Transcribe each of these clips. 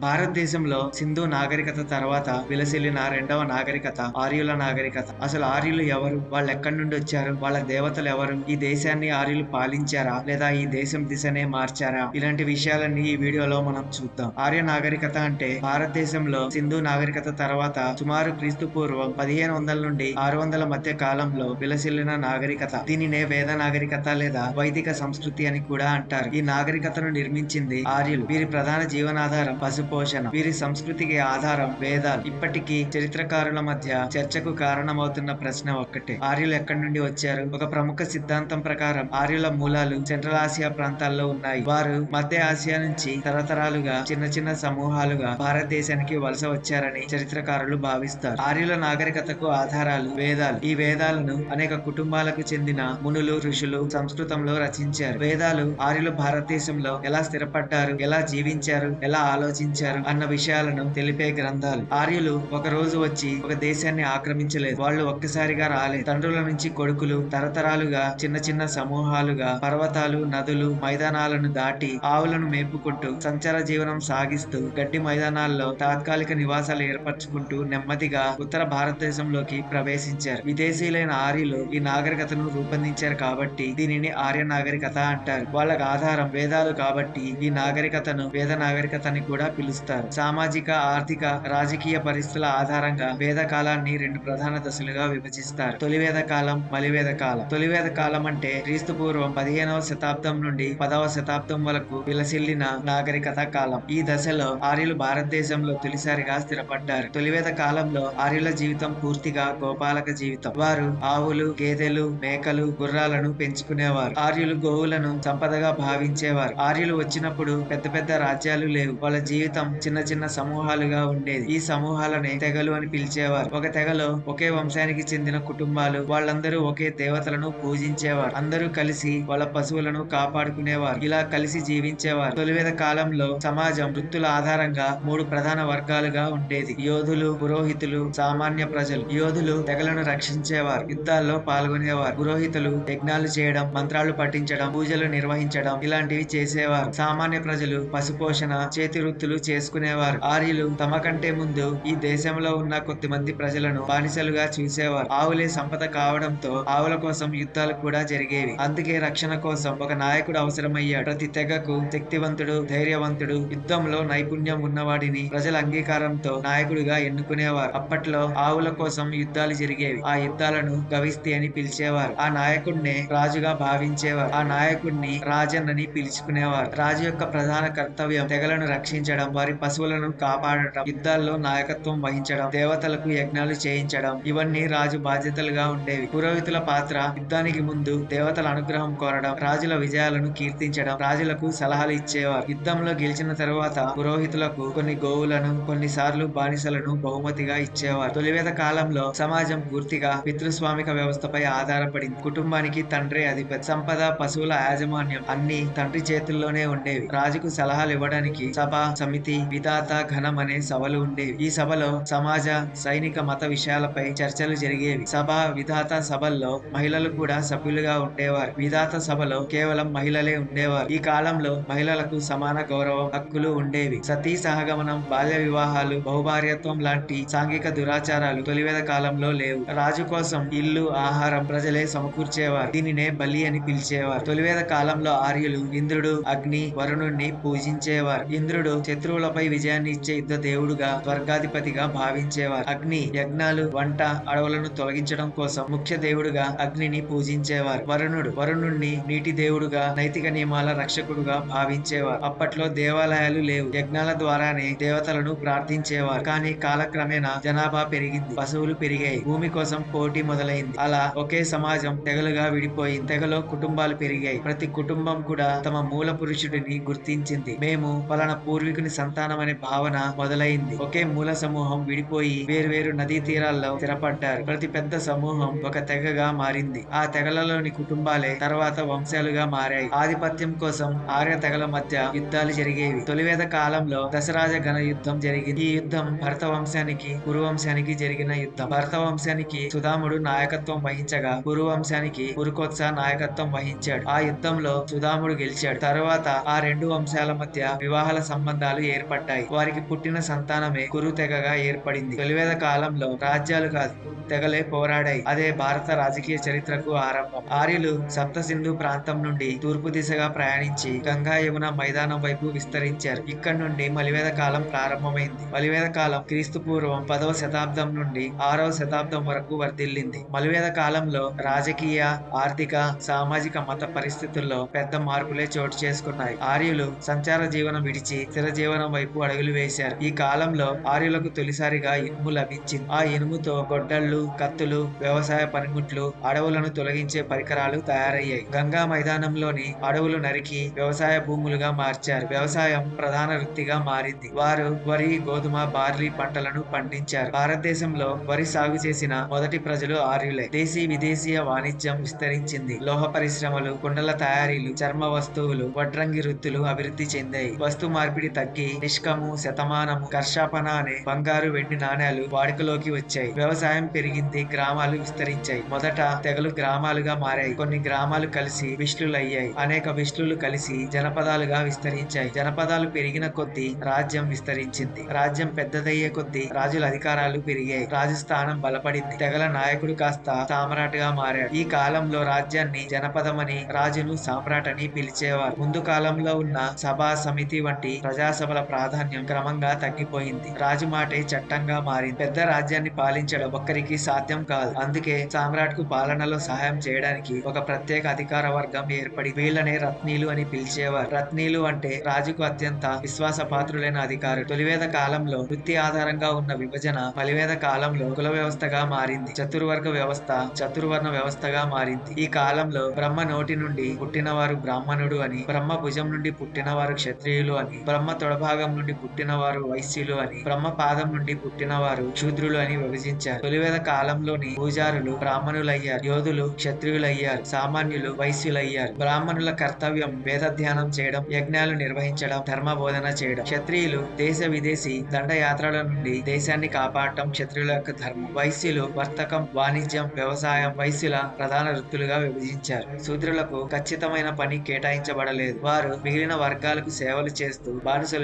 భారతదేశంలో సింధు నాగరికత తర్వాత విలసిల్లిన రెండవ నాగరికత ఆర్యుల నాగరికత. అసలు ఆర్యులు ఎవరు? వాళ్ళు ఎక్కడి నుండి వచ్చారు? వాళ్ళ దేవతలు ఎవరు? ఈ దేశాన్ని ఆర్యులు పాలించారా? లేదా ఈ దేశం దిశనే మార్చారా? ఇలాంటి విషయాలన్నీ ఈ వీడియోలో మనం చూద్దాం. ఆర్య నాగరికత అంటే భారతదేశంలో సింధు నాగరికత తర్వాత సుమారు క్రీస్తు పూర్వం పదిహేను వందల నుండి ఆరు వందల మధ్య కాలంలో విలసిల్లిన నాగరికత. దీనినే వేద నాగరికత లేదా వైదిక సంస్కృతి అని కూడా అంటారు. ఈ నాగరికతను నిర్మించింది ఆర్యులు. వీరి ప్రధాన జీవనాధారం పసుపు పోషణ వీరి సంస్కృతికి ఆధారం వేదాలు ఇప్పటికీ చరిత్రకారుల మధ్య చర్చకు కారణమవుతున్న ప్రశ్న ఒక్కటే. ఆర్యులు ఎక్కడి నుండి వచ్చారు? ఒక ప్రముఖ సిద్ధాంతం ప్రకారం ఆర్యుల మూలాలు సెంట్రల్ ఆసియా ప్రాంతాల్లో ఉన్నాయి. వారు మధ్య ఆసియా నుంచి తరతరాలుగా చిన్న చిన్న సమూహాలుగా భారతదేశానికి వలస వచ్చారని చరిత్రకారులు భావిస్తారు. ఆర్యుల నాగరికతకు ఆధారాలు వేదాలు ఈ వేదాలను అనేక కుటుంబాలకు చెందిన మునులు ఋషులు సంస్కృతంలో రచించారు. వేదాలు ఆర్యులు భారతదేశంలో ఎలా స్థిరపడ్డారు? ఎలా జీవించారు? ఎలా ఆలోచించారు? అన్న విషయాలను తెలిపే గ్రంథాలు. ఆర్యులు ఒక రోజు వచ్చి ఒక దేశాన్ని ఆక్రమించలేదు. వాళ్ళు ఒక్కసారిగా రాలేదు. తండ్రుల నుంచి కొడుకులు తరతరాలుగా చిన్న చిన్న సమూహాలుగా పర్వతాలు నదులు మైదానాలను దాటి ఆవులను మేపుకుంటూ సంచార జీవనం సాగిస్తూ గడ్డి మైదానాల్లో తాత్కాలిక నివాసాలు ఏర్పరచుకుంటూ నెమ్మదిగా ఉత్తర భారతదేశంలోకి ప్రవేశించారు. విదేశీయులైన ఆర్యులు ఈ నాగరికతను రూపొందించారు కాబట్టి దీనిని ఆర్య నాగరికత అంటారు. వాళ్ళకి ఆధారం వేదాలు కాబట్టి ఈ నాగరికతను వేద నాగరికత అని కూడా పిలుస్తారు. సామాజిక ఆర్థిక రాజకీయ పరిస్థితుల ఆధారంగా వేద కాలాన్ని రెండు ప్రధాన దశలుగా విభజిస్తారు. తొలివేద కాలం మలివేద కాలం తొలివేద కాలం అంటే క్రీస్తు పూర్వం పదిహేనవ శతాబ్దం నుండి పదవ శతాబ్దం వరకు విలసిల్లిన నాగరికత కాలం. ఈ దశలో ఆర్యులు భారతదేశంలో తొలిసారిగా స్థిరపడ్డారు. తొలివేద కాలంలో ఆర్యుల జీవితం పూర్తిగా గోపాలక జీవితం. వారు ఆవులు గేదెలు మేకలు గుర్రాలను పెంచుకునేవారు. ఆర్యులు గోవులను సంపదగా భావించేవారు. ఆర్యులు వచ్చినప్పుడు పెద్ద పెద్ద రాజ్యాలు లేవు. వాళ్ళ జీవితం చిన్న చిన్న సమూహాలుగా ఉండేది. ఈ సమూహాలని తెగలు అని పిలిచేవారు. ఒక తెగలో ఒకే వంశానికి చెందిన కుటుంబాలు వాళ్ళందరూ ఒకే దేవతలను పూజించేవారు. అందరూ కలిసి వాళ్ళ పశువులను కాపాడుకునేవారు. ఇలా కలిసి జీవించేవారు. తొలివేద కాలంలో సమాజం వృత్తుల ఆధారంగా మూడు ప్రధాన వర్గాలుగా ఉండేది. యోధులు పురోహితులు సామాన్య ప్రజలు. యోధులు తెగలను రక్షించేవారు. యుద్ధాల్లో పాల్గొనేవారు. పురోహితులు యజ్ఞాలు చేయడం మంత్రాలు పఠించడం పూజలు నిర్వహించడం ఇలాంటివి చేసేవారు. సామాన్య ప్రజలు పశుపోషణ చేతి వృత్తులు చేసుకునేవారు. ఆర్యులు తమ కంటే ముందు ఈ దేశంలో ఉన్న కొద్ది మంది ప్రజలను బానిసలుగా చూసేవారు. ఆవులే సంపద కావడంతో ఆవుల కోసం యుద్ధాలు కూడా జరిగేవి. అందుకే రక్షణ కోసం ఒక నాయకుడు అవసరమయ్యాడు. ప్రతి తెగకు శక్తివంతుడు ధైర్యవంతుడు యుద్ధంలో నైపుణ్యం ఉన్నవాడిని ప్రజల అంగీకారంతో నాయకుడిగా ఎన్నుకునేవారు. అప్పట్లో ఆవుల కోసం యుద్ధాలు జరిగేవి. ఆ యుద్ధాలను గవిస్తి అని పిలిచేవారు. ఆ నాయకుడినే రాజుగా భావించేవారు. ఆ నాయకుడిని రాజన్ అని పిలుచుకునేవారు. రాజు యొక్క ప్రధాన కర్తవ్యం తెగలను రక్షించడం వారి పశువులను కాపాడటం యుద్ధాల్లో నాయకత్వం వహించడం దేవతలకు యజ్ఞాలు చేయించడం ఇవన్నీ రాజు బాధ్యతలుగా ఉండేవి. పురోహితుల పాత్ర యుద్ధానికి ముందు దేవతల అనుగ్రహం కోరడం రాజుల విజయాలను కీర్తించడం రాజులకు సలహాలు ఇచ్చేవారు. యుద్ధంలో గెలిచిన తరువాత పురోహితులకు కొన్ని గోవులను కొన్నిసార్లు బానిసలను బహుమతిగా ఇచ్చేవారు. తొలివేత కాలంలో సమాజం పూర్తిగా పితృస్వామిక వ్యవస్థపై ఆధారపడింది. కుటుంబానికి తండ్రి అధిపతి సంపద పశువుల యాజమాన్యం అన్ని తండ్రి చేతుల్లోనే ఉండేవి. రాజుకు సలహాలు ఇవ్వడానికి సభ సమితి విధాత ఘనం అనే సభలు ఉండేవి. ఈ సభలో సమాజ సైనిక మత విషయాలపై చర్చలు జరిగేవి. సభ విధాత సభల్లో మహిళలు కూడా సభ్యులుగా ఉండేవారు. విధాత సభలో కేవలం మహిళలే ఉండేవారు. ఈ కాలంలో మహిళలకు సమాన గౌరవం హక్కులు ఉండేవి. సతీ సహగమనం బాల్య వివాహాలు బహుభార్యత్వం లాంటి సాంఘిక దురాచారాలు తొలివేద కాలంలో లేవు. రాజు కోసం ఇల్లు ఆహారం ప్రజలే సమకూర్చేవారు. దీనినే బలి అని పిలిచేవారు. తొలివేద కాలంలో ఆర్యులు ఇంద్రుడు అగ్ని వరుణుణ్ణి పూజించేవారు. ఇంద్రుడు శత్రువులపై విజయాన్ని ఇచ్చే యుద్ధ దేవుడుగా స్వర్గాధిపతిగా భావించేవారు. అగ్ని యజ్ఞాలు వంట అడవులను తొలగించడం కోసం ముఖ్య దేవుడుగా అగ్నిని పూజించేవారు. వరుణుడు వరుణుణ్ణి నీటి దేవుడుగా నైతిక నియమాల రక్షకుడుగా భావించేవారు. అప్పట్లో దేవాలయాలు లేవు. యజ్ఞాల ద్వారానే దేవతలను ప్రార్థించేవారు. కానీ కాలక్రమేణా జనాభా పెరిగింది. పశువులు పెరిగాయి. భూమి కోసం పోటీ మొదలైంది. అలా ఒకే సమాజం తెగలుగా విడిపోయింది. తెగలో కుటుంబాలు పెరిగాయి. ప్రతి కుటుంబం కూడా తమ మూల పురుషుడిని గుర్తించింది. మేము పలానా పూర్వీకుని సంతానం అనే భావన మొదలైంది. ఒకే మూల సమూహం విడిపోయి వేర్వేరు నదీ తీరాల్లో స్థిరపడ్డారు. ప్రతి పెద్ద సమూహం ఒక తెగగా మారింది. ఆ తెగలలోని కుటుంబాలే తర్వాత వంశాలుగా మారాయి. ఆధిపత్యం కోసం ఆర్య తెగల మధ్య యుద్ధాలు జరిగేవి. తొలివేద కాలంలో దశరాజ గణ యుద్ధం జరిగింది. ఈ యుద్ధం భరత వంశానికి కురువంశానికి జరిగిన యుద్ధం. భరత వంశానికి సుధాముడు నాయకత్వం వహించగా కురువంశానికి పురుకోత్స నాయకత్వం వహించాడు. ఆ యుద్ధంలో సుధాముడు గెలిచాడు. తర్వాత ఆ రెండు వంశాల మధ్య వివాహాల సంబంధాలు ఏర్పడ్డాయి. వారికి పుట్టిన సంతానమే కురు తెగగా ఏర్పడింది. తొలివేద కాలంలో రాజ్యాలు కాదు తెగలే పోరాడాయి. అదే భారత రాజకీయ చరిత్రకు ఆరంభం. ఆర్యులు సప్త సింధు ప్రాంతం నుండి తూర్పు దిశగా ప్రయాణించి గంగా యమున మైదానం వైపు విస్తరించారు. ఇక్కడ నుండి మలివేద కాలం ప్రారంభమైంది. మలివేద కాలం క్రీస్తు పూర్వం పదవ శతాబ్దం నుండి ఆరవ శతాబ్దం వరకు వర్ధిల్లింది. మలివేద కాలంలో రాజకీయ ఆర్థిక సామాజిక మత పరిస్థితుల్లో పెద్ద మార్పులే చోటు చేసుకున్నాయి. ఆర్యులు సంచార జీవనం విడిచి స్థిర జీవనం వైపు అడుగులు వేశారు. ఈ కాలంలో ఆర్యులకు తొలిసారిగా ఇనుము లభించింది. ఆ ఇనుముతో గొడ్డళ్ళు కత్తులు వ్యవసాయ పనిముట్లు అడవులను తొలగించే పరికరాలు తయారయ్యాయి. గంగా మైదానంలోని అడవులు నరికి వ్యవసాయ భూములుగా మార్చారు. వ్యవసాయం ప్రధాన వృత్తిగా మారింది. వారు వరి గోధుమ బార్లీ పంటలను పండించారు. భారతదేశంలో వరి సాగు చేసిన మొదటి ప్రజలు ఆర్యులే. దేశీ విదేశీయ వాణిజ్యం విస్తరించింది. లోహ పరిశ్రమలు కుండల తయారీలు చర్మ వస్తువులు వడ్రంగి వృత్తులు అభివృద్ధి చెందాయి. వస్తు మార్పిడి తగ్గి నిష్కము శతమానము కర్షాపన అనే బంగారు వెండి నాణేలు వాడుకలోకి వచ్చాయి. వ్యవసాయం పెరిగింది గ్రామాలు విస్తరించాయి. మొదట తెగలు గ్రామాలుగా మారాయి. కొన్ని గ్రామాలు కలిసి విష్ణులయ్యాయి. అనేక విష్ణులు కలిసి జనపదాలుగా విస్తరించాయి. జనపదాలు పెరిగిన కొద్దీ రాజ్యం విస్తరించింది. రాజ్యం పెద్దదయ్యే కొద్దీ రాజుల అధికారాలు పెరిగాయి. రాజు స్థానం బలపడింది. తెగల నాయకుడు కాస్త సామ్రాట్గా మారాడు. ఈ కాలంలో రాజ్యాన్ని జనపదమని రాజును సామ్రాట్ అని పిలిచేవారు. ముందు కాలంలో ఉన్న సభా సమితి వంటి ప్రజాసభల ప్రాధాన్యం క్రమంగా తగ్గిపోయింది. రాజు మాటే చట్టంగా మారింది. పెద్ద రాజ్యాన్ని పాలించడం ఒక్కరికి సాధ్యం కాదు. అందుకే సామ్రాట్కు పాలనలో సహాయం చేయడానికి ఒక ప్రత్యేక అధికార వర్గం ఏర్పడి వీళ్ళనే రత్నీలు అని పిలిచేవారు. రత్నీలు అంటే రాజుకు అత్యంత విశ్వాసపాత్రులైన అధికారులు. తొలివేద కాలంలో వృత్తి ఆధారంగా ఉన్న విభజన పలివేద కాలంలో కుల వ్యవస్థగా మారింది. చతుర్వర్గ వ్యవస్థ చతుర్వర్ణ వ్యవస్థగా మారింది. ఈ కాలంలో బ్రహ్మ నోటి నుండి పుట్టినవారు బ్రాహ్మణుడు అని బ్రహ్మ భుజం నుండి పుట్టినవారు క్షత్రియులు అని బ్రహ్మ భాగం నుండి పుట్టినవారు వైశ్యులు అని బ్రహ్మ పాదం నుండి పుట్టినవారు శూద్రులు అని విభజించారు. తొలివేద కాలంలోని పూజారులు బ్రాహ్మణులయ్యారు యోధులు క్షత్రియులయ్యారు సామాన్యులు వైశ్యులయ్యారు. బ్రాహ్మణుల కర్తవ్యం వేద ధ్యానం చేయడం యజ్ఞాలు నిర్వహించడం ధర్మ బోధన చేయడం. క్షత్రియులు దేశ విదేశీ దండయాత్రల నుండి దేశాన్ని కాపాడటం క్షత్రియుల యొక్క ధర్మం. వైశ్యులు వర్తకం వాణిజ్యం వ్యవసాయం వైశ్యుల ప్రధాన వృత్తులుగా విభజించారు. శూద్రులకు ఖచ్చితమైన పని కేటాయించబడలేదు. వారు మిగిలిన వర్గాలకు సేవలు చేస్తూ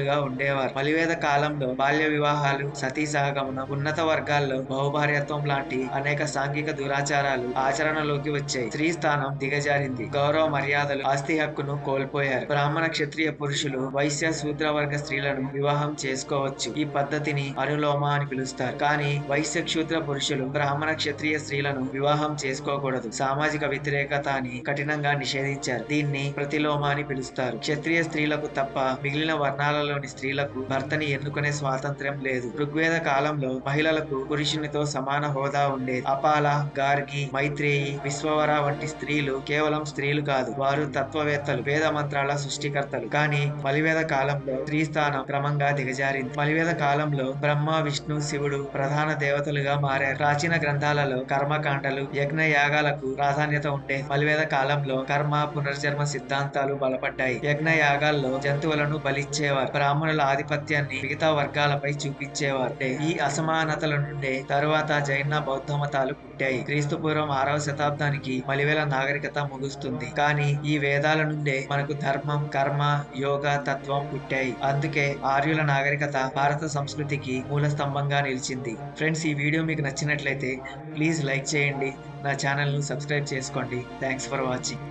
బానిసలుగా ఉండేవారు. మలివేద కాలంలో బాల్య వివాహాలు సతీ సహగమనం ఉన్నత వర్గాల్లో బహుభార్యత్వం లాంటి అనేక సాంఘిక దురాచారాలు ఆచరణలోకి వచ్చాయి. స్త్రీ స్థానం దిగజారింది. గౌరవ మర్యాదలు ఆస్తి హక్కును కోల్పోయారు. బ్రాహ్మణ క్షత్రియ పురుషులు వైశ్య శూద్ర వర్గ స్త్రీలను వివాహం చేసుకోవచ్చు. ఈ పద్ధతిని అనులోమ అని పిలుస్తారు. కానీ వైశ్య క్షూద్ర పురుషులు బ్రాహ్మణ క్షత్రియ స్త్రీలను వివాహం చేసుకోకూడదు. సామాజిక వ్యతిరేకత అని కఠినంగా నిషేధించారు. దీన్ని ప్రతిలోమ అని పిలుస్తారు. క్షత్రియ స్త్రీలకు తప్ప మిగిలిన వర్ణాలలో వర్ణాలలోని స్త్రీలకు భర్తని ఎన్నుకునే స్వాతంత్ర్యం లేదు. ఋగ్వేద కాలంలో మహిళలకు పురుషునితో సమాన హోదా ఉండేది. అపాల గార్గి మైత్రేయి విశ్వవర వంటి స్త్రీలు కేవలం స్త్రీలు కాదు వారు తత్వవేత్తలు వేద మంత్రాల సృష్టికర్తలు. కానీ మలివేద కాలంలో స్త్రీ స్థానం క్రమంగా దిగజారింది. మలివేద కాలంలో బ్రహ్మ విష్ణు శివుడు ప్రధాన దేవతలుగా మారారు. ప్రాచీన గ్రంథాలలో కర్మకాండలు యజ్ఞ యాగాలకు ప్రాధాన్యత ఉండే మలివేద కాలంలో కర్మ పునర్జన్మ సిద్ధాంతాలు బలపడ్డాయి. యజ్ఞ యాగాల్లో జంతువులను బలిచ్చేవారు. బ్రాహ్మణుల ఆధిపత్యాన్ని మిగతా వర్గాలపై చూపించేవారు ఈ అసమానతల నుండే తరువాత జైన బౌద్ధ మతాలు పుట్టాయి. క్రీస్తు పూర్వం ఆరవ శతాబ్దానికి మలివేల నాగరికత ముగుస్తుంది. కానీ ఈ వేదాల నుండే మనకు ధర్మం కర్మ యోగ తత్వం పుట్టాయి. అందుకే ఆర్యుల నాగరికత భారత సంస్కృతికి మూల స్తంభంగా నిలిచింది. ఫ్రెండ్స్ ఈ వీడియో మీకు నచ్చినట్లయితే ప్లీజ్ లైక్ చేయండి. నా ఛానల్ను సబ్స్క్రైబ్ చేసుకోండి. Thanks for watching.